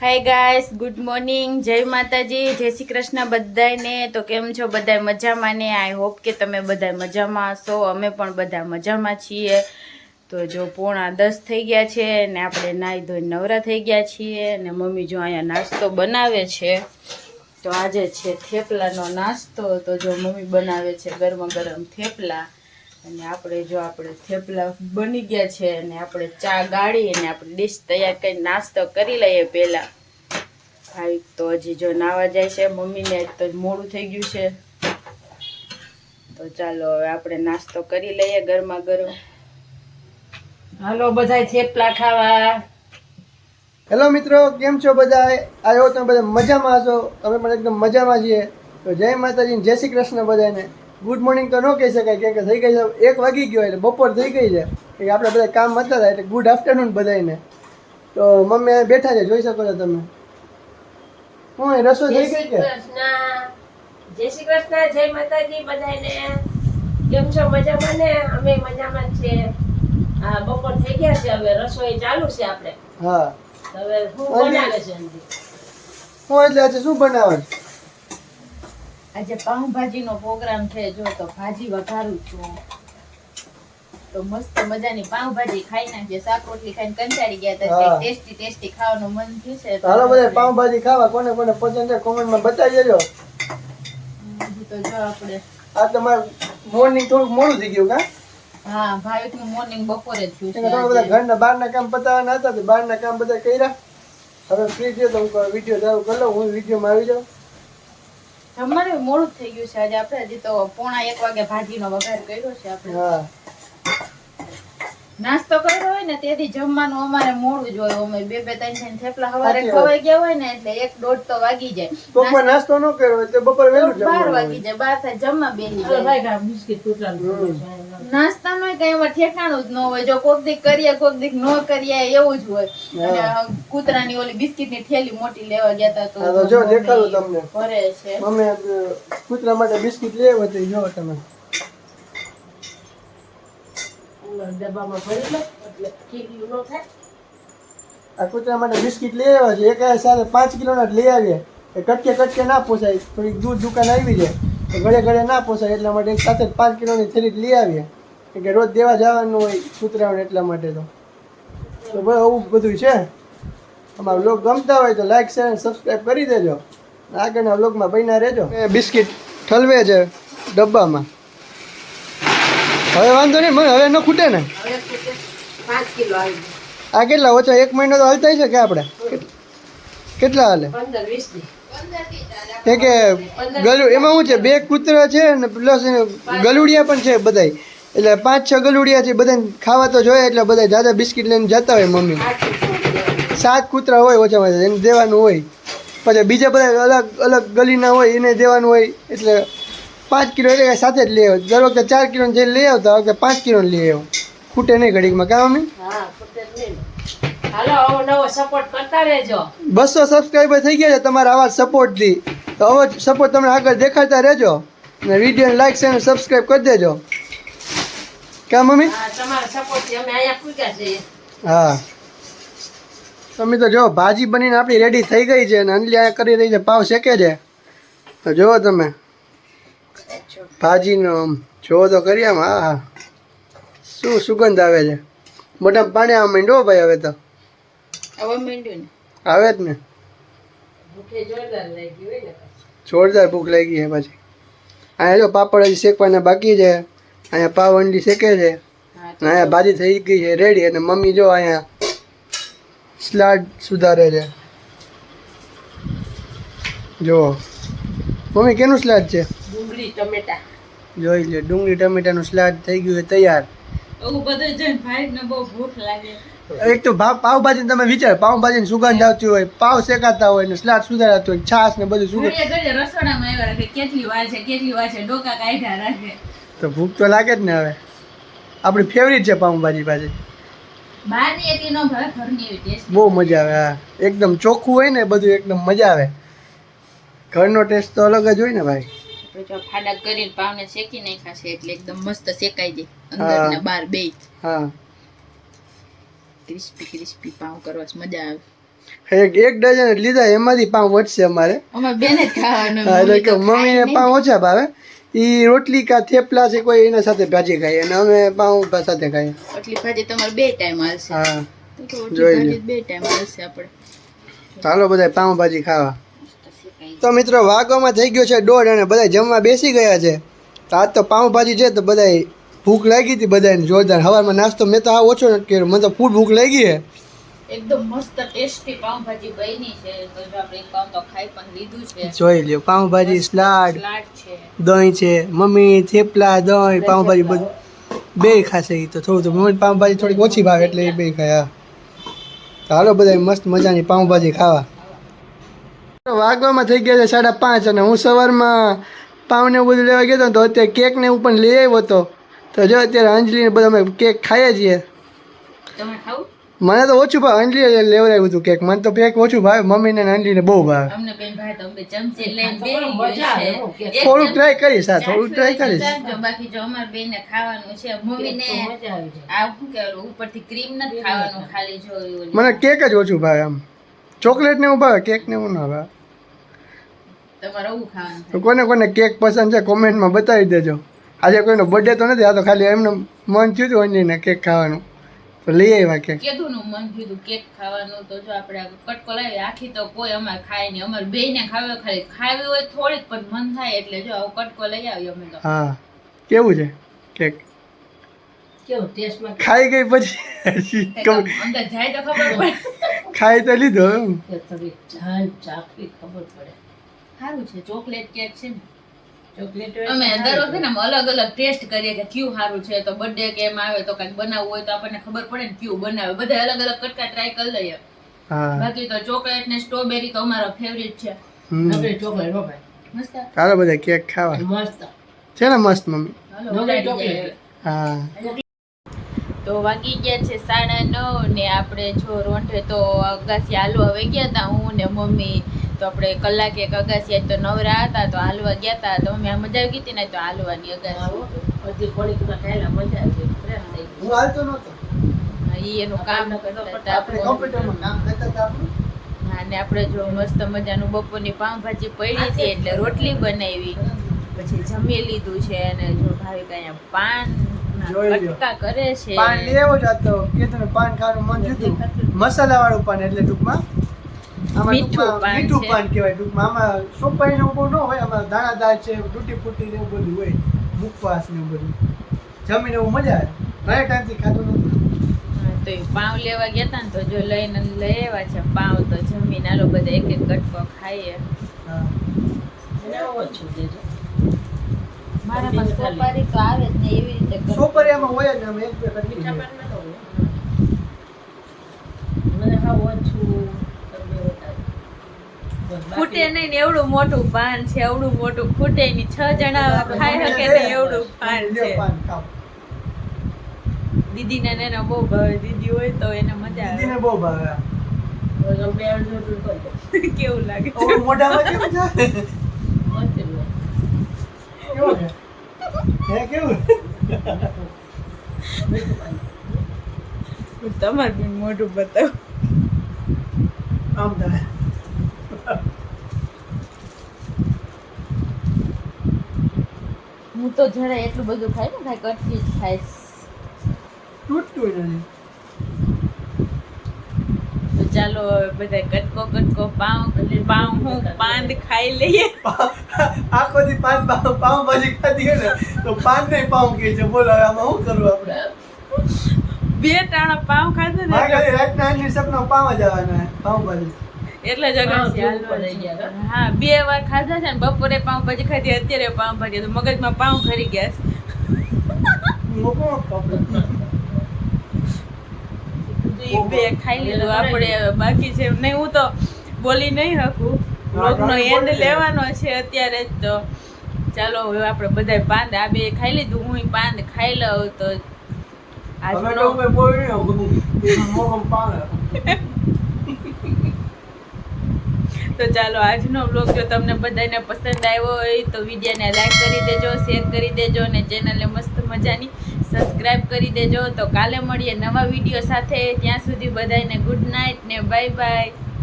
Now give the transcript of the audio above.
Hi guys good morning જય માતાજી, જય શ્રી કૃષ્ણ બધાને તો કેમ છો બધા મજામાં ને? આઈ હોપ કે તમે બધા મજામાં હશો. અમે પણ બધા મજામાં છીએ. તો જો પોણા દસ થઈ ગયા છે ને આપણે નાહી ધોઈ નવરા થઈ ગયા છીએ ને મમ્મી જો અહીંયા નાસ્તો બનાવે છે. તો આજે છે થેપલાનો નાસ્તો. તો જો મમ્મી બનાવે છે ગરમા ગરમ થેપલા. અને આપણે જો આપણે થેપલા બની ગયા છે અને આપણે ચા ગાળી અને આપણે ડીશ તૈયાર કરી નાસ્તો કરી લઈએ પહેલાં. ભાઈ તો હજી જો નાવા જાય છે મમ્મીને તો મોડું થઈ ગયું છે. તો ચાલો હવે આપણે નાસ્તો કરી લઈએ ગરમા ગરમ. હાલો બધા થેપલા ખાવા. હેલો મિત્રો, કેમ છો બધા આવ્યો તમે બધા મજામાં હશો. તમે પણ એકદમ મજામાં છીએ. તો જય માતાજી જય શ્રી કૃષ્ણ બધાને ગુડ મોર્નિંગ તો ન કહી શકાય કેમ કે થઈ ગઈ છે એક વાગી ગયો એટલે બપોર થઈ ગઈ છે. કે આપણે બધા કામ હતા થાય એટલે ગુડ આફ્ટરનૂન બધાને તો મમ્મી બેઠા છે જોઈ શકો છો તમે. હું રસોઈ થઈ ગઈ કે? જય શ્રી કૃષ્ણ જય માતાજી બધાને કેમ છો? મજામાં ને? અમે મજામાં છે. છીએ હા બપોર થઈ ગયા છે હવે રસોઈ ચાલુ છે આપણે. હા. હવે શું બનાવે છે હું એટલે આજે શું બનાવે? છે આજે પાઉંભાજીનો પ્રોગ્રામ છે જો તો ભાજી વઘારું છું. તો મસ્ત મજાની પાઉંભાજી ખાઈ નાખીએ શાક રોટલી ખાઈને કંટાળી ગયા હતા ટેસ્ટી ટેસ્ટી ખાવાનું મન થયું છે. હાલો બધા પાઉંભાજી ખાવા કોને કોને પસંદ છે કોમેન્ટમાં બતાવી દેજો. તો જો આપણે આ તમારે મોર્નિંગ થોડું મોડું થઈ ગયું કા? હા ભાવિકનું મોર્નિંગ બપોરે જ થયું છે તમે બધા. ઘરના બહારના કામ પતાવવાના હતા તો બહારના કામ બધા કર્યા. હવે ફ્રી થયો તો હું વીડિયો ચાલુ કરી લઉં હું વિડીયોમાં આવી જાઉં. જમવાનું મોડું થઈ ગયું છે. આજે આપણે હજી તો પોણા એક વાગે ભાજીનો વઘાર કર્યો છે આપણે. નાસ્તો કર્યો હોય ને તેથી જમવાનું અમારે મોડું જ હોય. અમે બે બે ત્રણ ત્રણ થેપલા સવારે ખવાઈ ગયા હોય ને એટલે એક દોઢ તો વાગી જાય. બપોર નાસ્તો ન કર્યો હોય તો બપોર વહેલું બાર જમવાનું વાગી જાય. બાર થાય જમવા બેસી જાય. ભાઈ બિસ્કિટ છે. નાસ્તાનું કઈ એમાં ઠેકાણું જ ન હોય. જો કોક દીક કરીએ કોક દીક ન કરીએ એવું જ હોય. અને કૂતરાની ઓલી બિસ્કિટની થેલી મોટી લેવા ગયા હતા તો જો દેખાડું તમને. ભરે છે. મમ્મી કૂતરા માટે બિસ્કિટ લેવા આવ્યો તો જો તમે. ઓલા ડબ્બામાં ભરી લો એટલે ખીલ્યું ન થાય. આ કૂતરા માટે બિસ્કિટ લઈ આવ્યા છે. એક આ સાથે પાંચ કિલોના જ લઈ આવીએ. એ કટકે કટકે ના પોસાય. થોડીક દૂર દુકાન આવી જાય. તો ઘડે ઘડે ના પોસાય. એટલા માટે એક સાથે પાંચ કિલોની થેલી જ લઈ આવીએ. કે રોજ દેવા જવાનું હોય કૂતરાઓને એટલા માટે તો. તો ભાઈ આવું બધું છે? અમારા બ્લોગ ગમતા હોય તો લાઈક શેર અને સબસ્ક્રાઈબ કરી દેજો. આગળના બ્લોગમાં બન્યા રહેજો. એ બિસ્કિટ ઠલવે છે ડબ્બામાં. હવે વાંધો નહીં મને હવે ન ખૂટે ને. હવે ખૂટે. પાંચ કિલો આવી ગયું. આ કેટલા ઓછા એક મહિનો તો હાલતા છે કે આપણે? કેટલા હાલે? પંદર વીસ કે ગલુ એમાં શું છે? બે કૂતરા છે ને પ્લસ ગલુડિયા પણ છે બધાય. એટલે પાંચ છ ગલુડિયા છે બધાને ખાવા તો જોઈએ એટલે બધા જાદા બિસ્કિટ લઈને જતા હોય મમ્મી. સાત કૂતરા હોય ઓછામાં ઓછા એને દેવાનું હોય. પછી બીજા બધા અલગ અલગ ગલીના હોય એને દેવાનું હોય એટલે પાંચ કિલો એટલે સાથે જ લઈ આવો. દર વખતે ચાર કિલો જે લઈ આવતા વખતે પાંચ કિલો લઈ આવો. ખૂટે નહીં ઘડીકમાં કાં મમ્મી? બસો સબસ્ક્રાઈબર થઈ ગયા છે તમારા આવા સપોર્ટથી તો આવો સપોર્ટ તમને આગળ દેખાડતા રહેજો. અને વિડીયોને લાઈક અને સબસ્ક્રાઈબ કરી દેજો. કા મમ્મી? હા મમ્મી તો જો ભાજી બનીને આપણી રેડી થઈ ગઈ છે અને અંજલી અહીંયા કરી રહી છે પાવ શેકે છે. તો જુઓ તમે. ભાજીનો આમ જોવો તો કરી આમ હા હા. શું સુગંધ આવે છે? મોઢામાં પાણી આમ માંડવો ભાઈ હવે તો. આવે જ ને. ભૂખે જોરદાર ને. ભૂખ લાગી છે પછી. અહીંયા જો પાપડ હજી શેકવાના બાકી છે. અહીંયા પાવ અંડી શેકે છે. અહીંયા ભાજી થઈ ગઈ છે રેડી અને મમ્મી જો અહીંયા સ્લાડ સુધારે છે. જો. મમ્મી કેનું સ્લાડ છે? ડુંગળી ટમેટા. જોઈ લે ડુંગળી ટમેટાનું સ્લાડ થઈ ગયું છે તૈયાર. એક તો પાવભાજી તમે વિચાર પાવભાજીની સુગંધ આવતી હોય પાવ શેકાતા હોય ને સ્લાડ સુધારાતું હોય છાસ ને બધું સુગંધ રસોડામાં આવ્યા રાખે કેટલી વાર છે કેટલી વાર છે ડોકા કાઢ્યા રાખે. તો ભૂખ તો લાગે જ ને હવે. આપણી ફેવરિટ છે પાઉંભાજી ટેસ્ટ બહુ મજા આવે હા. એકદમ ચોખ્ખું હોય ને બધું એકદમ મજા આવે. ઘરનો ટેસ્ટ તો અલગ જ હોય ને ભાઈ. ફાડા કરીને પાવને શેકી નાખ્યા એટલે એકદમ મસ્ત શેકાઈ જાય. અંદર ને બહાર બે હા. ક્રિસ્પી ક્રિસ્પી પાવ કરવા મજા આવે. એક એક ડઝન જ લીધા એમાંથી પાંચ વધશે અમારે. અમારે બેને જ ખાવાનું એટલે કે મમ્મીને પાઉં ઓછા ભાવે. એ રોટલી કા થેપલા છે કોઈ એના સાથે ભાજી ખાઈએ અને અમે પાઉં સાથે ખાઈએ. રોટલી ભાજી તમારે બે ટાઈમ આવશે હા. જોઈ ભાજી બે ટાઈમ આવશે આપણે. ચાલો બધા પાઉંભાજી ખાવા. તો મિત્રો વાગવામાં થઈ ગયો છે દોઢ અને બધા જમવા બેસી ગયા છે. તો આજ તો પાઉંભાજી છે તો બધા ભૂખ લાગી હતી બધાને જોરદાર. સવારમાં નાસ્તો મેં તો આ ઓછો નથી કર્યો. મને તો ફૂડ ભૂખ લાગી છે. એકદમ મસ્ત ટેસ્ટી પાઉંભાજી બની છે. તો જો આપણે પાઉં તો ખાઈ પણ લીધું છે. જોઈ લ્યો પાઉંભાજી સલાડ સલાડ છે. દહીં છે મમ્મી થેપલા દહીં પાઉંભાજી બધું બે ખાશે એ તો થોડું તો મમ્મી પાઉંભાજી થોડીક ઓછી ભાવે એટલે એ બે ખાયા હા. હાલો બધા મસ્ત મજાની પાઉંભાજી ખાવા. વાગવામાં થઈ ગયા છે સાડા પાંચ અને હું સવારમાં પાઉં ને એવું બધું લેવા ગયો હતો તો અત્યારે કેક ને એવું પણ લઈ આવ્યો હતો તો જો અત્યારે અંજલીને બધા અમે કેક ખાઈએ છીએ. તમે ખાવું? મને તો ઓછું ભાવે અંજલી લેવડાવ્યું હતું કેક મને તો કેક ઓછું ભાવે મમ્મીને ને અંજલીને બહુ ભાવે. થોડુંક ટ્રાય કરીશ હા થોડુંક ટ્રાય કરીશ. બાકી જો અમાર બેન ને ખાવાનું છે મમ્મીને આ શું કહેવાય ઉપરથી ક્રીમ નથી ખાવાનું ખાલી જો મને કેક જ ઓછું ભાવે આમ. ચોકલેટ ને એવું ભાવે કેક ને એવું ના ભાવે. તમારે આવું ખાવાનું તો કોને કોને કેક પસંદ છે કોમેન્ટમાં બતાવી દેજો. આજે કોઈનો બર્થડે તો નથી આ તો ખાલી એમને મન થયું હતું અંજલીને કેક ખાવાનું. લઈ આવ્યા કે? કીધું નું મન કીધું કેક ખાવાનું તો જો આપણે કટકો લાવી આખી તો કોઈ અમાર ખાય નહીં. અમાર બે ને ખાવે ખાલી. ખાવી હોય થોડીક પણ મન થાય એટલે જો આવો કટકો લઈ આવ્યો અમે તો. હા. કેવું છે કેક? કેવું ટેસ્ટમાં ખાઈ ગઈ પછી અંદર જાય તો ખબર પડે. ખાઈ તો લીધો એમ. ખબર પડે. સારું છે ચોકલેટ કેક છે ને. અમે દર વખતે ને અલગ અલગ ટેસ્ટ કરીએ કે કયું સારું છે તો બર્થડે કે એમ આવે તો કંઈક બનાવવું હોય તો આપણને ખબર પડે ને કયું બનાવે. બધા અલગ અલગ કટકા ટ્રાય કરી લઈએ. બાકી તો ચોકલેટ ને સ્ટ્રોબેરી તો અમારો ફેવરિટ છે. ચોકલેટ હો ભાઈ. મસ્ત. ચાલો બધા કેક ખાવા. મસ્ત. છે ને મસ્ત મમ્મી? હાલો, નકરી ઉડાડી ચોકલેટ હા. તો વાગી ગયા છે સાડા નવ ને આપણે જો રોંઢે તો અગાસી હાલવા હવે ગયા હતા હું ને મમ્મી તો આપણે કલાક એક અગાસી તો નવરા હતા તો હાલવા ગયા હતા તો અમે મજા આવી ગઈ હતી ને તો હાલવાની અગાસી હજી થોડીક મજા આવી પ્રેમ થઈ ગયો. હું હાલતો નહોતો. ઈ એનું કામ કરતા આપણે કોમ્પ્યુટરમાં કામ કરતા હતા આપણું? હા, આપણે જો મસ્ત મજાનું બપોરની પાઉંભાજી પડી હતી એટલે રોટલી બનાવી. પછી જમી લીધું છે અને જો ભાવિક અહીંયા પાન. કટકા કરે છે. પાન લેવો જ હતો કે તને પાન ખાવાનું મન થયું મસાલા વાળું પાન એટલે ટૂંકમાં મીઠું પાન મીઠું. પાન કહેવાય ટૂંકમાં. આમાં સોપાઈ ને બહુ ન હોય આમાં દાણાદાર છે તૂટી ફૂટી ને એવું બધું હોય મુખવાસ ને એવું બધું. જમીને એવું મજા આવે. ઘણા ટાઈમથી ખાધું નથી. હા, તો પાવ લેવા ગયા હતા ને તો જો લઈને લઈ આવ્યા છે પાવ તો જમીન આલો બધા એક એક કટકો ખાઈએ. હા. એને ઓછું દેજો મારા પાસે સોપારી તો આવે જ ને એવી રીતે સોપારી આમાં હોય જ ને આમ એક બે કરી મીઠા દઈએ. પાન ના હોય મને હાવ ઓછું તમે વધારે. ખૂટે નહીં ને એવડું મોટું પાન છે એવડું મોટું ખૂટે નહીં. છ જણા ખાઈ શકે ને એવડું પાન છે. દીદીને ને એને બહુ ભાવે. દીદી હોય તો એને મજા દીદીને આવે બહુ ભાવે. કેવું લાગે મોઢામાં કેમ છે. કેવું છે? હે કેવું? તમારે બી મોઢું બતાવો. આમ થાય. હું તો જરા એટલું બધું ખાય ને ખાય કટકી જ ખાઈશ તૂટતું નથી તો ચાલો હવે બધા કટકો કટકો પાઉં એટલે પાઉં હું પાંદ ખાઈ લઈએ. આખો દી પાંચ પાવ ભાજી ખાધી હોય ને તો પાંદ ને પાઉં કે છે. બોલો હવે આમાં શું કરવું આપણે? બે ટાણા પાવ ખાધો ને રાતના સપના પાઉં જ આવવાના પાવભાજી એટલે. હા બે વાર ખાધા છે ને બપોરે પાઉં ભાજી ખાધી અત્યારે પાઉં ભાજી તો મગજમાં પાઉં ખરી ગયા છે. બે ખાઈ લીધું. આપણે બાકી છે નહીં હું તો બોલી નહીં શકું. બ્લોગનો એન્ડ લેવાનો છે અત્યારે જ તો. ચાલો હવે આપણે બધા પાંદ આ બે ખાઈ લીધું હું પાંદ ખાઈ લઉં તો આજનો તો ચાલો આજનો બ્લોગ જો તમને બધાને પસંદ આવ્યો હોય તો વિડીયોને લાઈક કરી દેજો શેર કરી દેજો અને ચેનલને મસ્ત મજાની સબસ્ક્રાઇબ કરી દેજો. તો કાલે મળીએ નવા વીડિયો સાથે. ત્યાં સુધી બધાને ગુડ નાઇટ ને બાય બાય